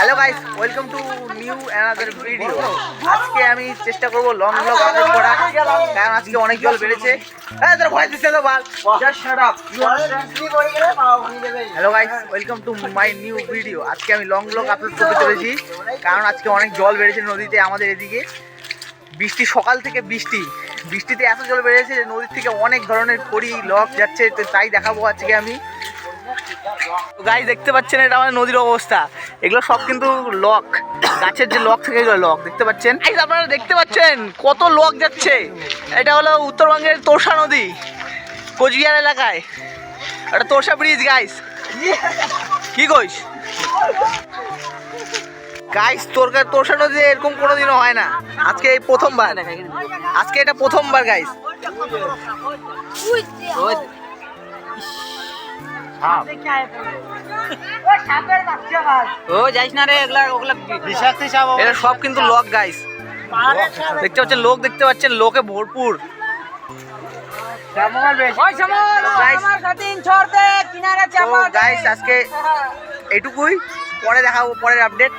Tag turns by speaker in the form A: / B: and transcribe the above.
A: Hello guys welcome to new another video আজকে আমি চেষ্টা করব লং ব্লগ আপলোড করা কারণ আজকে অনেক জল বেড়েছে। হ্যাঁ তোর ভয় দিচ্ছে তো, বাল। Hello guys welcome to my new video আজকে আমি লং ব্লগ আপলোড করতে চলেছি, কারণ আজকে অনেক জল বেড়েছে নদীতে আমাদের এদিকে। বৃষ্টি, সকাল থেকে বৃষ্টি। বৃষ্টিতে এত জল বেড়েছে যে নদীর থেকে অনেক ধরনের খড়ি লক যাচ্ছে, তো তাই দেখাবো আজকে আমি। গাছ দেখতে পাচ্ছেন এটা আমাদের নদীর অবস্থা। এগুলো সব কিন্তু লক গাছের যে লক থেকে, এগুলো লক দেখতে পাচ্ছেন? আপনারা দেখতে পাচ্ছেন কত লক যাচ্ছে। এটা হলো উত্তরবঙ্গের তোষা নদী, কোচবিহার এলাকায়। এটা তোরসা ব্রিজ গাইস কি কইস? গাইস তোর তোষা নদী এরকম কোনোদিনও হয় না। আজকে এই প্রথমবার। আজকে এটা প্রথমবার গাইস
B: ও যাইস না রে এগুলা ওগুলা
C: বিষাক্ত সাপ
A: এটা সব কিন্তু লক গাইস দেখতে পাচ্ছেন লোক দেখতে পাচ্ছেন লোকে ভরপুর। আজকে এটুকুই পরে দেখাবো পরের আপডেট